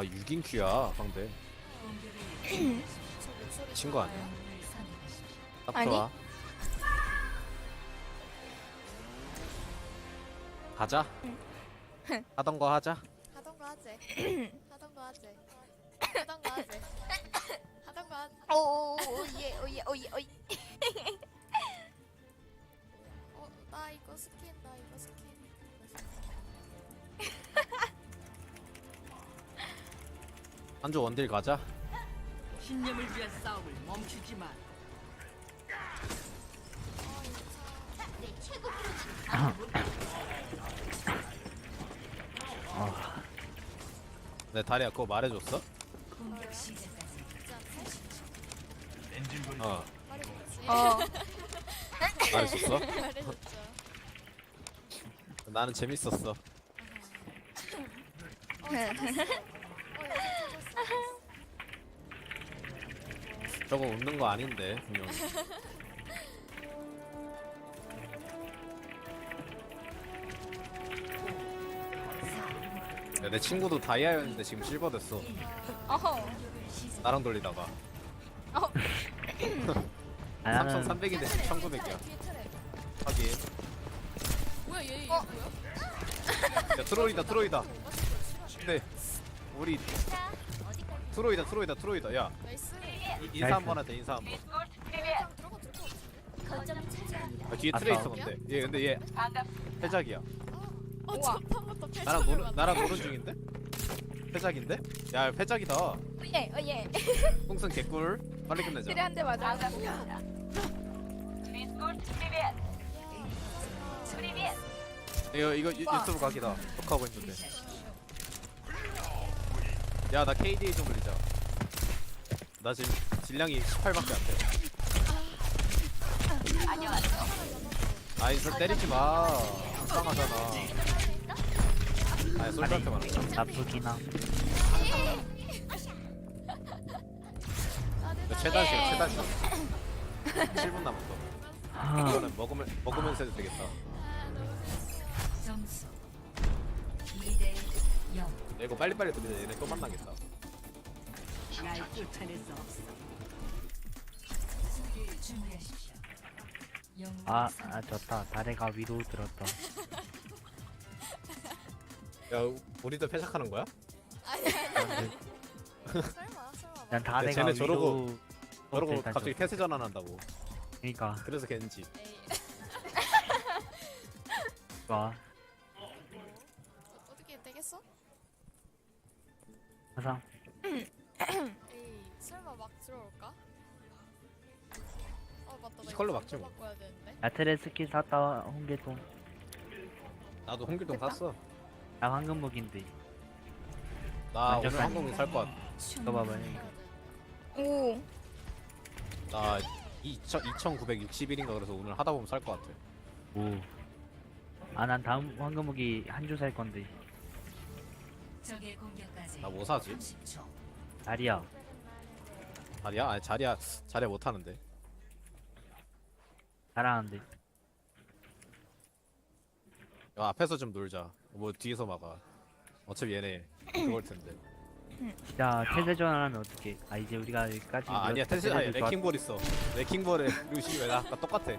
아 6인 큐야 상대. 목소리 친거 아니야? 딱 아니. 좋아. 가자. 하던 거 하자. 하던 거 하재 하던 거 하재 하던 거 하재 하던 거 하재 오오예 오예 오예 오예. 스킨 나 이거 스킨 한조 원딜 가자 신념을 위한 싸움을 멈추지 마. 내 다리야 그거 말해줬어? 어 말해줬지 어. 말해줬어? 말해줬죠 나는 재밌었어 저거 웃는 거 아닌데 분명히. 야, 내 친구도 다이아였는데 지금 실버 됐어. 어허. 나랑 돌리다가. 아, 나는 3300인데 지금 1900이야. 뒤에 하긴 뭐야 얘얘 어? 뭐야? 야 트로이다 트로이다. 근데 우리 트로이다 트로이다 트로이다. 야 나이스 이- 인사 한 번 하자 인사 한번. 그냥 들어가 들어가 아, 뒤에 트레 있어 근데. 얘 근데 얘 패작이야. 어 우와. 첫판부터 패션 나랑 노는 나랑 노는 중인데? 패작인데? 야 패작이다. 오예 오예. 풍선 개꿀. 빨리 끝내자. 트레 한대 맞아. 이거 이거 유. 유튜브 각이다. 독하고 있는데 야 나 KDA 좀 올리자. 나 지금 질량이 18밖에 안돼. 아이 저 때리지 마. 불쌍하잖아. 아니 솔드한테 말한다 나쁘긴 함. 이거 최단 시간 최단 시간 7분 남았어. 아, 이거는 먹으면 먹으면서 해도 되겠다. 점수 2대 0. 야, 이거 빨리빨리 돌리자 얘네 또 만나겠다 날 쫓아낼 수 없어. 수비를 준비하십시오. 영웅 아, 아 좋다. 다리가 위로 들었다. 야 우리도 패작하는 거야? 아니 아니 설마 설마 난 다리가 쟤네 위로. 저러고- 갑자기 좀- 태세 전환한다고 그러니까 그래서 겐지 에이 좋 항상 에이 설마 막 들어올까? 어 맞다 나 스컬로 이거 막지 뭐. 바꿔야 되는데 야트레 스킨 샀다 홍계동. 나도 홍길동 샀어 나 황금 무기인데. 나 완전 오늘 fan. 항공기 살것 같아 이거 봐봐요. 해야 돼. 오. 나 2961인가 그래서 오늘 하다 보면 살 것 같아 오. 아, 난 다음 황금 무기 한 주 살 건데. 적의 공격까지 나 뭐 사지? 30초. 다리야. 자리야? 아니 자리야 자리야 못하는데 잘하는데. 야 앞에서 좀 놀자 뭐 뒤에서 막아 어차피 얘네 그걸 텐데 자, 태세 전환하면 어떡해? 아, 이제 우리가 여기까지. 아 아니야 태세 아니 레킹볼 있어 레킹볼에 루시 왜 아까 똑같아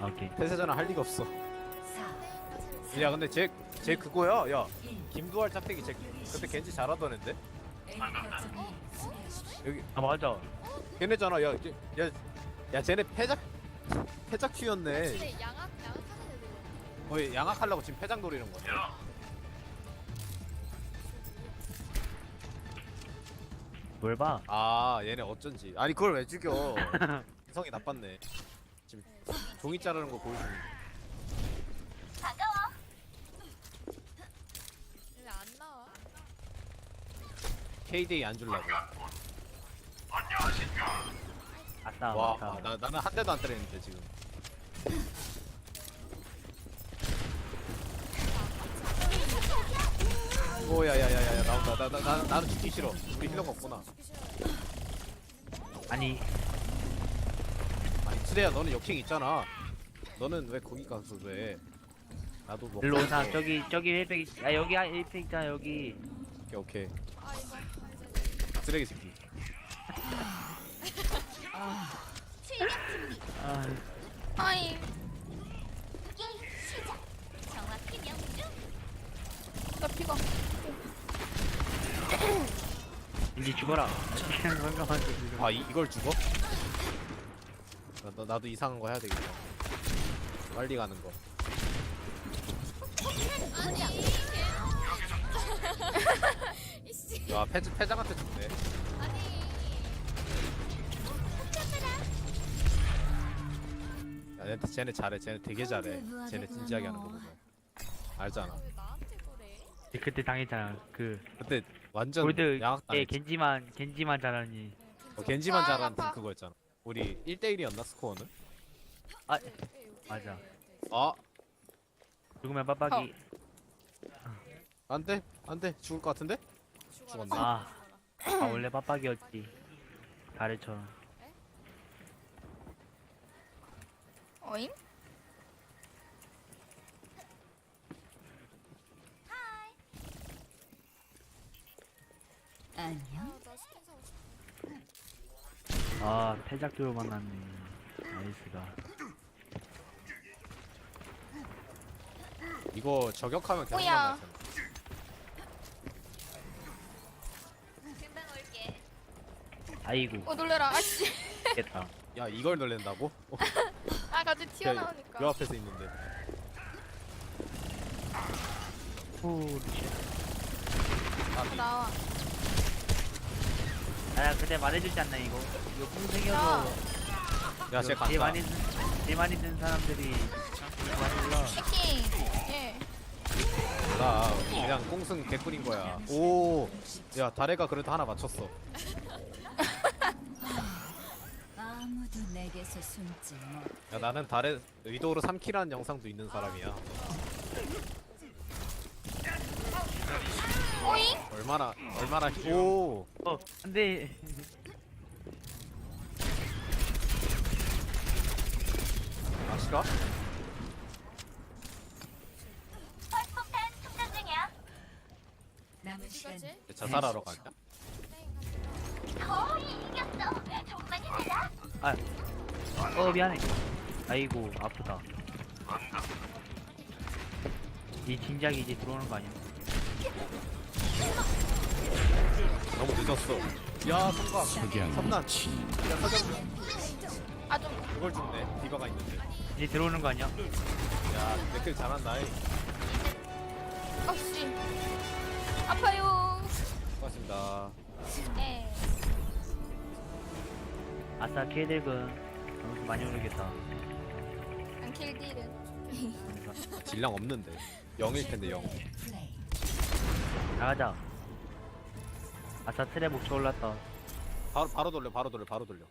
아, 오케이. 태세 전환 할 리가 없어 4, 야 근데 쟤쟤 그거야 야 1. 김두할 짝대기 쟤 그때 겐지 잘하던 앤데 A 거점을 수비하십시오. 여기 아, 맞아. 걔네잖아 야야야 야, 쟤네 패작 패작 근데 양악 양악하는 애들 거의 양악하려고 지금 패작 노리는 거야 뭘 봐? 아 얘네 어쩐지 아니 그걸 왜 죽여 이성이 나빴네 지금 종이 자르는 거 보여주는 왜 안 나와? KDA 안 줄라고. 아싸, 와 맞다. 나, 나는 한 대도 안 때렸는데 지금. 오야야야야 나온다. 나, 나, 나, 나는 죽기 싫어. 우리 힐러가 없구나. 아니, 아니 트레야 너는 역행 있잖아. 너는 왜 거기 가서 왜? 나도 뭐 일로 오자. 저기, 저기 1팩, 아, 여기 1팩 있잖아, 여기. 오케이 오케이. 아 쓰레기 새끼. 아, 아이 정확히 명중. 나 피가 이제 죽어라. 그냥 건강한테 지금. 아 이, 이걸 죽어? 나, 나, 나도 이상한 거 해야 되겠다. 빨리 가는 거. 아니. 야 패, 패장한테 죽네. 쟤네, 쟤네 잘해. 쟤네 되게 잘해. 쟤네 진지하게 하는 거 보면. 알잖아. 왜 나한테 그래? 그때 당했잖아. 그 그때 완전 골드 양악 때 당했지. 겐지만 겐지만 잘하니. 어, 겐지만 아, 잘하는. 팀 그거였잖아. 우리 1대1이었나 스코어는? 아 맞아. 아 죽으면 빡빡이. 안돼 안돼 죽을 것 같은데? 죽었네. 아, 아 원래 빡빡이였지. 다래처럼. 아, 나 사고 싶어. 아 태작교로 만났네. 나이스가. 이거 저격하면 계속 뭐야. 만나잖아. 금방 올게. 아이고 어 놀래라 아씨 깼다. 야 이걸 놀랜다고? 어, 아 갑자기 야, 튀어나오니까 요 앞에서 있는데. 후. 나와 아 그때 말해주지 않나 이거. 이거 풍생이어서. 야 쟤 제일 간다. 많이 든 제일 많이 든 사람들이 예나 그냥 꽁승 개꿀인 거야. 오, 야 다래가 그래도 하나 맞췄어. 아무도 내게서 숨지 못. 야 나는 다래 의도로 3킬하는 영상도 있는 사람이야. 오잉? 얼마나 얼마나 오. 어 안 돼. 아 싫어? 남은 시간 이거지? 자살하러 가냐? 어 미안해. 아이고 아프다. 이 진작에 이제 들어오는 거 아니야? 너무 늦었어. 야 성광. 섬난. 야 서경. 아좀 그걸 죽네. 디바가 있는데. 이제 들어오는 거 아니야? 야 댓글 잘한다. 이. 아씨 아파요 고맙습니다. 예 아싸 케이들군 점수 많이 오르겠다. 안킬 딜은 질량 없는데. 0일 텐데 0. 플레이. 나가자. 아싸 트랩 목표 올랐다. 바로 바로 돌려. 바로 돌려. 바로 돌려.